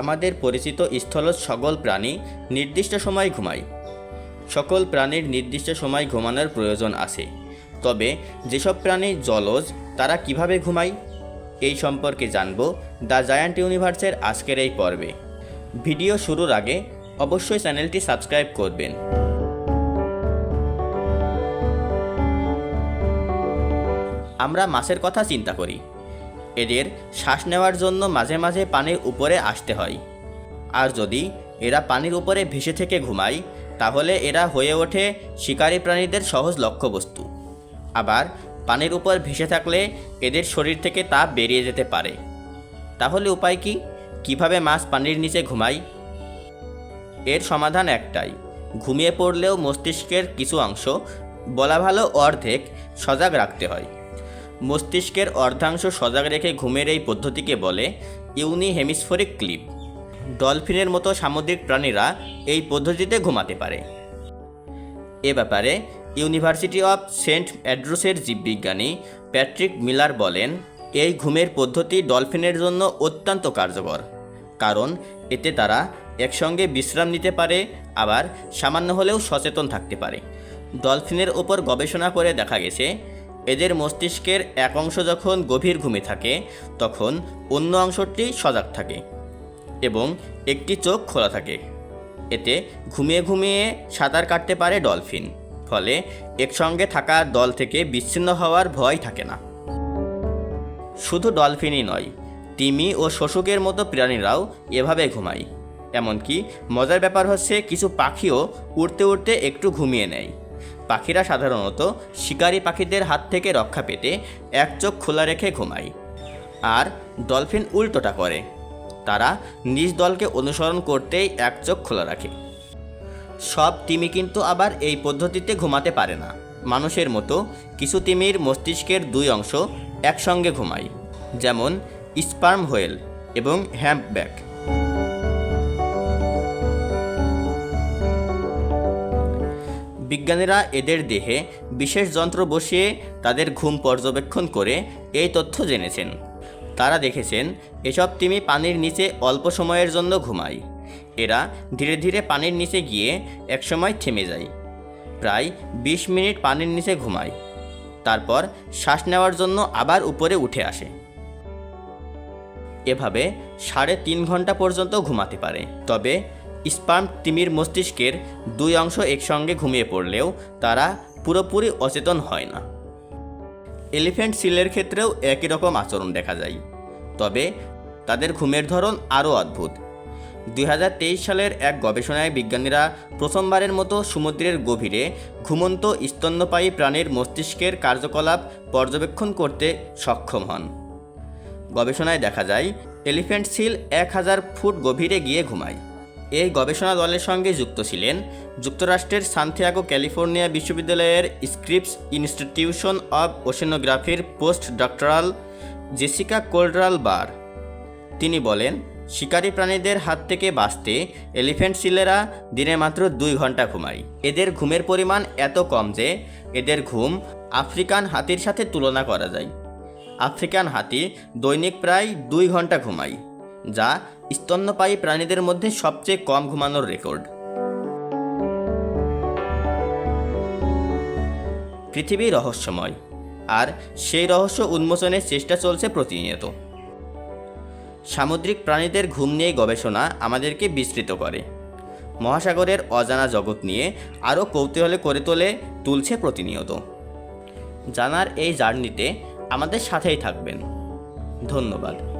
আমাদের পরিচিত স্থলজ সকল প্রাণী নির্দিষ্ট সময় ঘুমায়। সকল প্রাণীর নির্দিষ্ট সময় ঘুমানোর প্রয়োজন আছে। তবে যেসব প্রাণী জলজ, তারা কীভাবে ঘুমায়? এই সম্পর্কে জানব দ্য জায়ান্ট ইউনিভার্সের আজকের এই পর্বে। ভিডিও শুরুর আগে অবশ্যই চ্যানেলটি সাবস্ক্রাইব করবেন। আমরা মাছের কথা চিন্তা করি। এদের শ্বাস নেওয়ার জন্য মাঝে মাঝে পানির উপরে আসতে হয়। আর যদি এরা পানির উপরে ভেসে থেকে ঘুমায়, তাহলে এরা হয়ে ওঠে শিকারী প্রাণীদের সহজ লক্ষ্যবস্তু। আবার পানির উপর ভেসে থাকলে এদের শরীর থেকে তাপ বেরিয়ে যেতে পারে। তাহলে উপায় কি? কীভাবে মাছ পানির নিচে ঘুমায়? এর সমাধান একটাই, ঘুমিয়ে পড়লেও মস্তিষ্কের কিছু অংশ বলা ভালো অর্ধেক সজাগ রাখতে হয়। মস্তিষ্কের অর্ধাংশ সজাগ রেখে ঘুমের এই পদ্ধতিকে বলে ইউনি হেমিসফোরিক ক্লিপ। ডলফিনের মতো সামুদ্রিক প্রাণীরা এই পদ্ধতিতে ঘুমাতে পারে। এ ব্যাপারে ইউনিভার্সিটি অফ সেন্ট অ্যাড্রুসের জীববিজ্ঞানী প্যাট্রিক মিলার বলেন, এই ঘুমের পদ্ধতি ডলফিনের জন্য অত্যন্ত কার্যকর, কারণ এতে তারা একসঙ্গে বিশ্রাম নিতে পারে, আবার সামান্য হলেও সচেতন থাকতে পারে। ডলফিনের ওপর গবেষণা করে দেখা গেছে এদের মস্তিষ্কের এক অংশ যখন গভীর ঘুমে থাকে, তখন অন্য অংশটি সজাগ থাকে এবং একটি চোখ খোলা থাকে। এতে ঘুমিয়ে ঘুমিয়ে সাঁতার কাটতে পারে ডলফিন, ফলে একসঙ্গে থাকা দল থেকে বিচ্ছিন্ন হওয়ার ভয় থাকে না। শুধু ডলফিনই নয় তিমি ও শোষকের মতো প্রাণীরাও এভাবে ঘুমায়। এমনকি মজার ব্যাপার হচ্ছে, কিছু পাখিও উড়তে উড়তে একটু ঘুমিয়ে নেয়। পাখিরা সাধারণত শিকারী পাখিদের হাত থেকে রক্ষা পেতে এক চোখ খোলা রেখে ঘুমায় আর ডলফিন উল্টোটা করে। তারা নিজ দলকে অনুসরণ করতেই এক চোখ খোলা রাখে। সব তিমি কিন্তু আবার এই পদ্ধতিতে ঘুমাতে পারে না। মানুষের মতো কিছু তিমির মস্তিষ্কের দুই অংশ একসঙ্গে ঘুমায়, যেমন স্পার্ম হোয়েল এবং হ্যাম্পব্যাক। বিজ্ঞানীরা এদের দেহে বিশেষ যন্ত্র বসিয়ে তাদের ঘুম পর্যবেক্ষণ করে এই তথ্য জেনেছেন। তারা দেখেছেন, এসব তিমি পানির নিচে অল্প সময়ের জন্য ঘুমায়। এরা ধীরে ধীরে পানির নিচে গিয়ে একসময় থেমে যায়। প্রায় বিশ মিনিট পানির নিচে ঘুমায়। তারপর শ্বাস নেওয়ার জন্য আবার উপরে উঠে আসে। এভাবে সাড়ে তিন ঘণ্টা পর্যন্ত ঘুমাতে পারে। তবে স্পার্ম তিমির মস্তিষ্কের দুই অংশ একসঙ্গে ঘুমিয়ে পড়লেও তারা পুরোপুরি অচেতন হয় না। এলিফ্যান্ট সিলের ক্ষেত্রেও একই রকম আচরণ দেখা যায়। তবে তাদের ঘুমের ধরন আরও অদ্ভুত। দুই হাজার তেইশ সালের এক গবেষণায় বিজ্ঞানীরা প্রথমবারের মতো সমুদ্রের গভীরে ঘুমন্ত স্তন্যপায়ী প্রাণীর মস্তিষ্কের কার্যকলাপ পর্যবেক্ষণ করতে সক্ষম হন। গবেষণায় দেখা যায়, এলিফ্যান্ট সিল এক হাজার ফুট গভীরে গিয়ে ঘুমায়। এই গবেষণা দলের সঙ্গে যুক্ত ছিলেন যুক্তরাষ্ট্রের সান্থিয়াগো, ক্যালিফোর্নিয়া বিশ্ববিদ্যালয়ের স্ক্রিপস ইনস্টিটিউশন অব ওশেনোগ্রাফির পোস্ট ডক্টরাল জেসিকা কোল্ডরাল বার। তিনি বলেন, শিকারী প্রাণীদের হাত থেকে বাঁচতে এলিফ্যান্ট সিলেরা দিনে মাত্র দুই ঘণ্টা ঘুমায়। এদের ঘুমের পরিমাণ এত কম যে এদের ঘুম আফ্রিকান হাতির সাথে তুলনা করা যায়। আফ্রিকান হাতি দৈনিক প্রায় দুই ঘণ্টা ঘুমায়। যা স্তন্যপায়ী প্রাণীদের মধ্যে সবচেয়ে কম ঘুমানোর রেকর্ড। পৃথিবী রহস্যময়, আর সেই রহস্য উন্মোচনের চেষ্টা চলছে প্রতিনিয়ত। সামুদ্রিক প্রাণীদের ঘুম নিয়ে গবেষণা আমাদেরকে বিস্তৃত করে। মহাসাগরের অজানা জগৎ নিয়ে আরও কৌতূহলে করে তোলে, তুলছে প্রতিনিয়ত। জানার এই জার্নিতে আমাদের সাথেই থাকবেন। ধন্যবাদ।